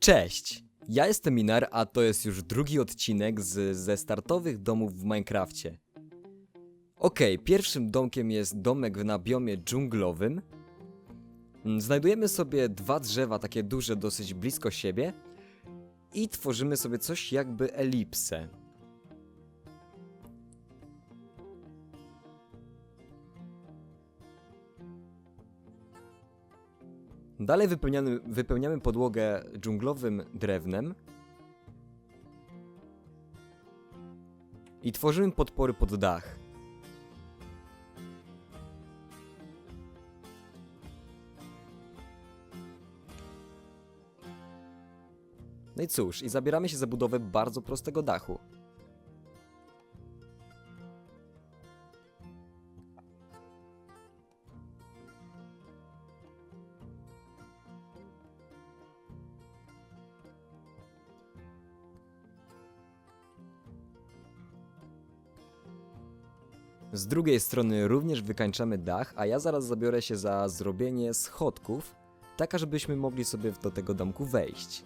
Cześć! Ja jestem Minar, a to jest już drugi odcinek z, ze startowych domów w Minecrafcie. Okej, pierwszym domkiem jest domek na biomie dżunglowym. Mm, Znajdujemy sobie dwa drzewa, takie duże, dosyć blisko siebie i tworzymy sobie coś jakby elipsę. Dalej wypełniamy, wypełniamy podłogę dżunglowym drewnem i tworzymy podpory pod dach. No i cóż, i zabieramy się za budowę bardzo prostego dachu. Z drugiej strony również wykańczamy dach, a ja zaraz zabiorę się za zrobienie schodków, tak żebyśmy mogli sobie do tego domku wejść.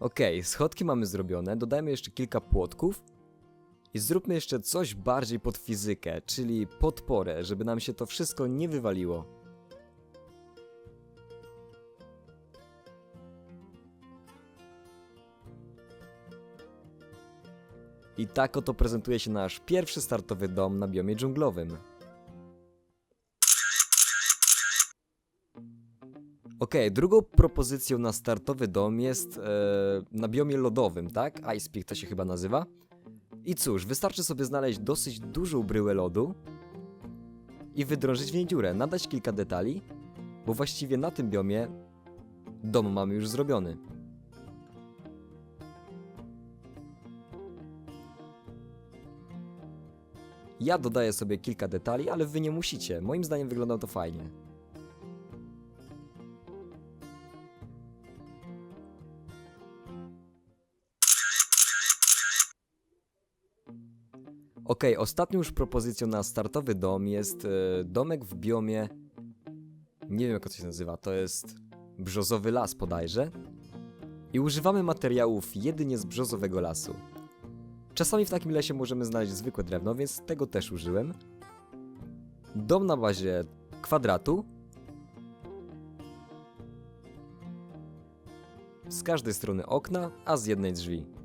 Okej, schodki mamy zrobione, dodajmy jeszcze kilka płotków i zróbmy jeszcze coś bardziej pod fizykę, czyli podporę, żeby nam się to wszystko nie wywaliło. I tak oto prezentuje się nasz pierwszy startowy dom na biomie dżunglowym. Okej, drugą propozycją na startowy dom jest e, na biomie lodowym, tak? Ice Peak to się chyba nazywa. I cóż, wystarczy sobie znaleźć dosyć dużą bryłę lodu i wydrążyć w niej dziurę, nadać kilka detali, bo właściwie na tym biomie dom mamy już zrobiony. Ja dodaję sobie kilka detali, ale wy nie musicie. Moim zdaniem wygląda to fajnie. Okej, ostatnią już propozycją na startowy dom jest e, domek w biomie. Nie wiem jak to się nazywa, to jest brzozowy las bodajże. I używamy materiałów jedynie z brzozowego lasu. Czasami w takim lesie możemy znaleźć zwykłe drewno, więc tego też użyłem. Dom na bazie kwadratu. Z każdej strony okna, a z jednej drzwi.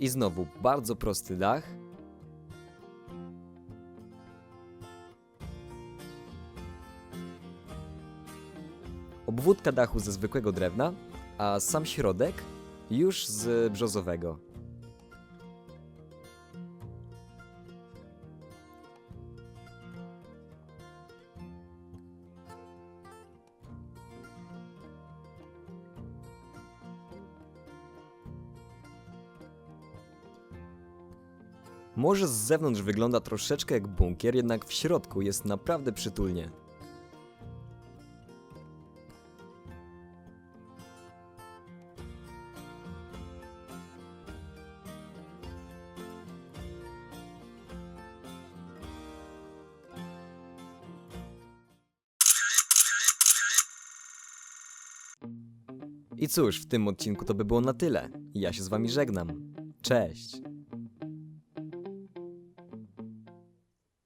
I znowu bardzo prosty dach. Obwódka dachu ze zwykłego drewna, a sam środek już z brzozowego. Może z zewnątrz wygląda troszeczkę jak bunkier, jednak w środku jest naprawdę przytulnie. I cóż, w tym odcinku to by było na tyle. Ja się z wami żegnam. Cześć!